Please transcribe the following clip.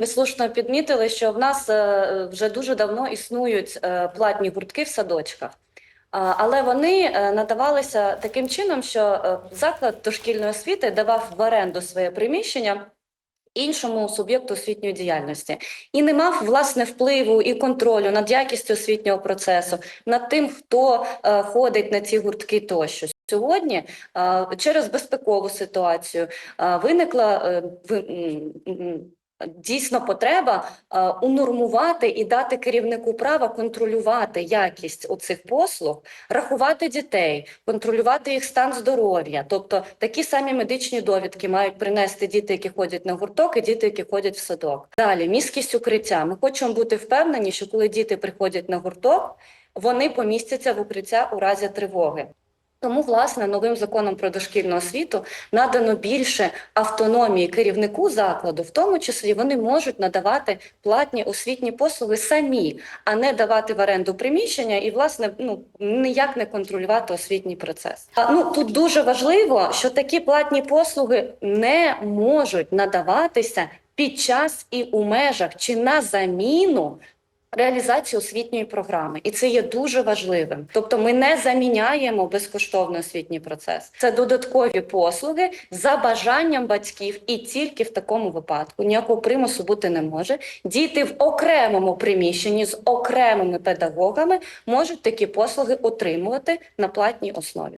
Ви слушно підмітили, що в нас е, вже дуже давно існують е, платні гуртки в садочках. Але вони е, надавалися таким чином, що заклад дошкільної освіти давав в оренду своє приміщення іншому суб'єкту освітньої діяльності і не мав власне впливу і контролю над якістю освітнього процесу, над тим, хто ходить на ці гуртки тощо. Сьогодні через безпекову ситуацію виникла дійсно потреба е, унормувати і дати керівнику права контролювати якість оцих послуг, рахувати дітей, контролювати їх стан здоров'я. Тобто такі самі медичні довідки мають принести діти, які ходять на гурток, і діти, які ходять в садок. Далі міськість укриття. Ми хочемо бути впевнені, що коли діти приходять на гурток, вони помістяться в укриття у разі тривоги. Тому, власне, новим законом про дошкільну освіту надано більше автономії керівнику закладу, в тому числі вони можуть надавати платні освітні послуги самі, а не давати в оренду приміщення і, власне, ну ніяк не контролювати освітній процес. А, ну тут дуже важливо, що такі платні послуги не можуть надаватися під час і у межах чи на заміну реалізацію освітньої програми, і це є дуже важливим. Тобто, ми не заміняємо безкоштовний освітній процес. Це додаткові послуги за бажанням батьків, і тільки в такому випадку ніякого примусу бути не може. Діти в окремому приміщенні з окремими педагогами можуть такі послуги отримувати на платній основі.